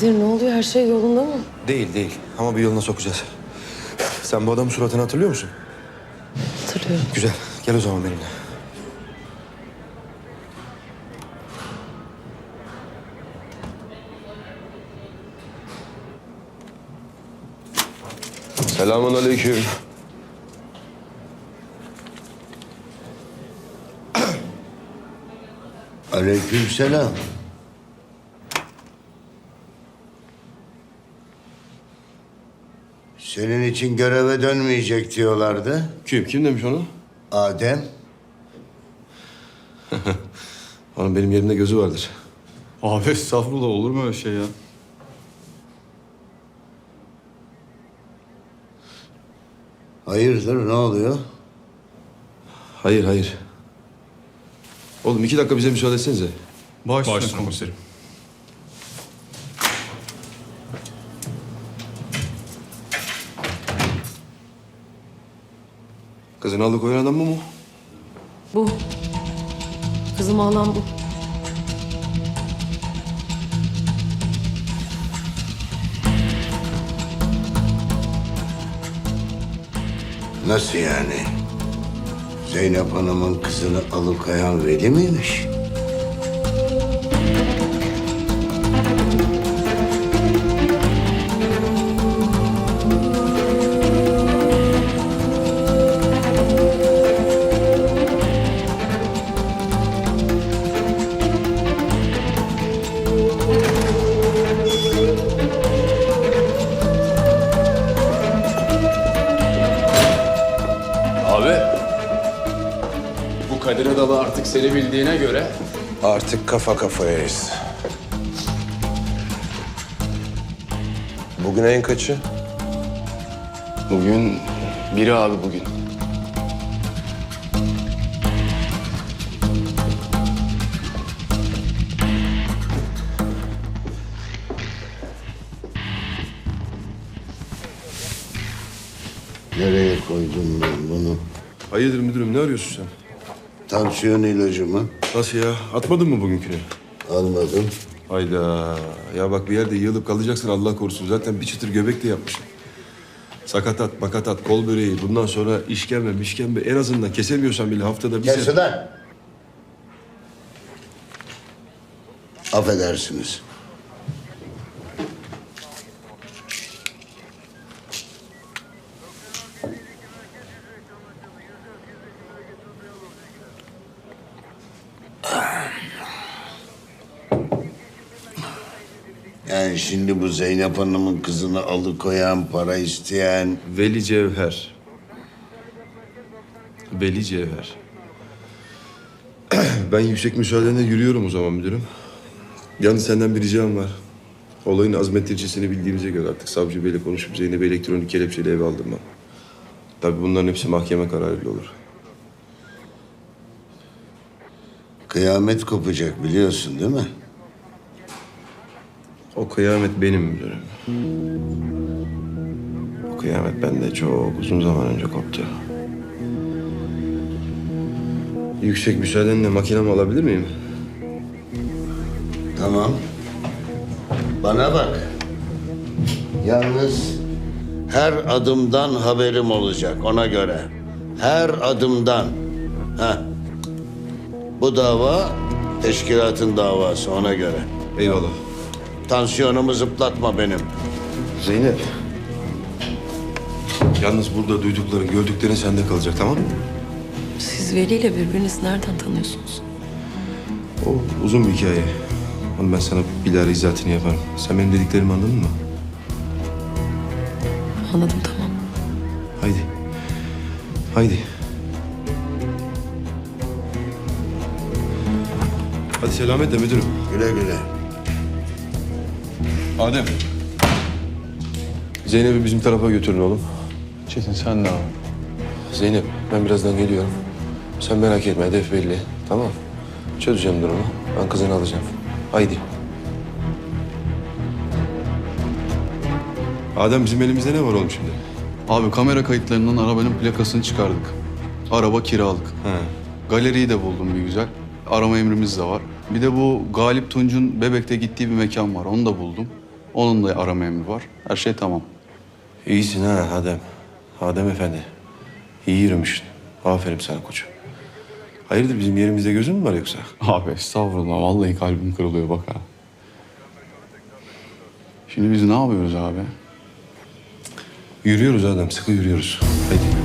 Kadir ne oluyor? Her şey yolunda mı? Değil değil ama bir yoluna sokacağız. Sen bu adamın suratını hatırlıyor musun? Hatırlıyorum. Güzel. Gel o zaman benimle. Selamun aleyküm. Aleykümselam. Senin için göreve dönmeyecek diyorlardı. Kim? Kim demiş onu? Adem. Onun benim yerimde gözü vardır. Abi estağfurullah olur mu öyle şey ya? Hayırdır ne oluyor? Hayır hayır. Oğlum iki dakika bize müsaade etsenize. Baş, komiserim. Kızını alıkoyan adam mı bu? Bu. Kızımı alan bu. Nasıl yani? Zeynep Hanım'ın kızını alıkoyan Veli miymiş? Kadir Adalı artık seni bildiğine göre Artık kafa kafayayız. Bugün ayın kaçı? bugün biri abi bugün. Nereye koydum ben bunu? Hayırdır müdürüm ne arıyorsun sen? Tansiyon ilacımı Nasıl ya? Atmadın mı bugünkünü? almadım. Hayda. Ya bak bir yerde yığılıp kalacaksın Allah korusun. Zaten bir çıtır göbek de yapmışsın. Sakatat, makatat, kol böreği. Bundan sonra işkembe, mişkembe en azından kesemiyorsan bile haftada bir Kes sefer- ulan! Affedersiniz. Yani şimdi bu Zeynep Hanım'ın kızını alıkoyan, para isteyen... Veli Cevher. Veli Cevher. ben yüksek müsaadenle yürüyorum o zaman müdürüm. Yalnız senden bir ricam var. Olayın azmettiricesini bildiğimize göre artık savcı beyle konuşup Zeynep'i elektronik kelepçeyle eve aldım ben. Tabii bunların hepsi mahkeme kararıyla olur. Kıyamet kopacak biliyorsun değil mi? O kıyamet benim müdürüm. O kıyamet bende çok uzun zaman önce koptu. Yüksek müsaadenle makinamı alabilir miyim? Tamam. Bana bak. Yalnız her adımdan haberim olacak ona göre. Her adımdan. Heh. Bu dava teşkilatın davası ona göre. Eyvallah. Tansiyonumu zıplatma benim. Zeynep. Yalnız burada duydukların, gördüklerin sende kalacak tamam mı? Siz Veli ile birbirinizi nereden tanıyorsunuz? O uzun bir hikaye. Onu ben sana bilahare izahatını yaparım. Sen benim dediklerimi anladın mı? Anladım tamam. Haydi. Haydi. Hadi selametle müdürüm. Güle güle. Adem. Zeynep'i bizim tarafa götürün oğlum. Çetin sen de abi. Zeynep ben birazdan geliyorum. Sen merak etme hedef belli. Tamam. Çözeceğim durumu. Ben kızını alacağım. Haydi. Adem bizim elimizde ne var oğlum şimdi? Abi kamera kayıtlarından arabanın plakasını çıkardık. Araba kiralık. He. Galeriyi de buldum bir güzel. Arama emrimiz de var. Bir de bu Galip Tunç'un Bebek'te gittiği bir mekan var. Onu da buldum. Onun da arama emri var. Her şey tamam. İyisin ha Adem. Adem efendi. İyi yürümüşsün. Aferin sana koçum. Hayırdır bizim yerimizde gözün mü var yoksa? Abi estağfurullah. Vallahi kalbim kırılıyor bak ha. Şimdi biz ne yapıyoruz abi? Yürüyoruz Adem, sıkı yürüyoruz. Hadi.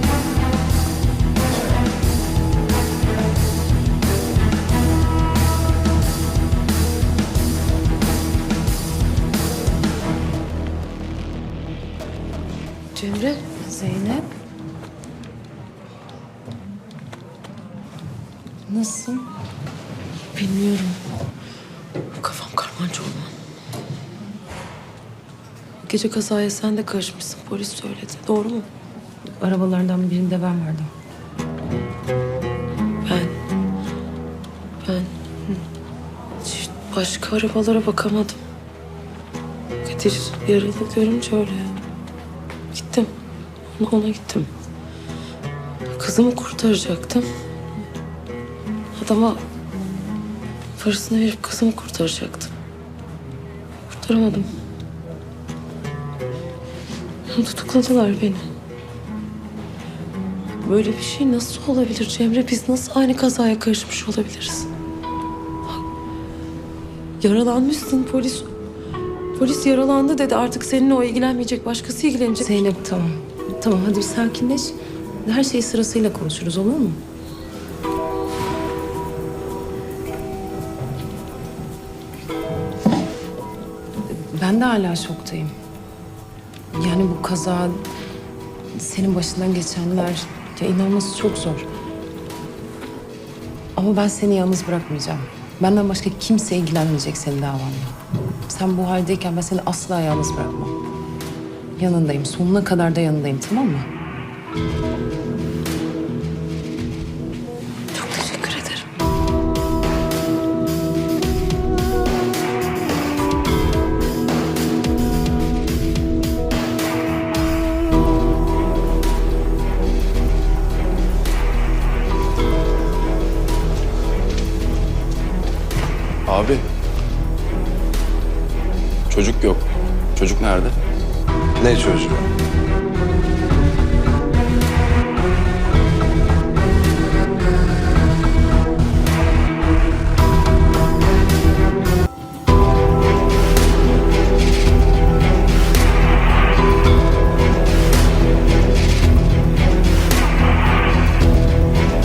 Nasılsın? Bilmiyorum. Kafam karmanca olma. Gece kazaya sen de karışmışsın. Polis söyledi. Doğru mu? Arabalardan birinde ben vardım. Ben. Ben. Hiç başka arabalara bakamadım. Kadir yaralı görünce öyle. Gittim. Ona, ona gittim. Kızımı kurtaracaktım. Adama parasını verip kızımı kurtaracaktım. Kurtaramadım. Tutukladılar beni. Böyle bir şey nasıl olabilir Cemre? Biz nasıl aynı kazaya karışmış olabiliriz? Yaralanmışsın polis. Polis yaralandı dedi. Artık seninle o ilgilenmeyecek. Başkası ilgilenecek. Zeynep tamam. Tamam hadi sakinleş. Her şeyi sırasıyla konuşuruz olur mu? Ben de hala şoktayım. Yani bu kaza, senin başından geçenler, ya inanması çok zor. Ama ben seni yalnız bırakmayacağım. Benden başka kimse ilgilenmeyecek senin davanla. Sen bu haldeyken ben seni asla yalnız bırakmam. Yanındayım. Sonuna kadar da yanındayım tamam mı? Abi. Çocuk yok. Çocuk nerede? Ne çocuğu?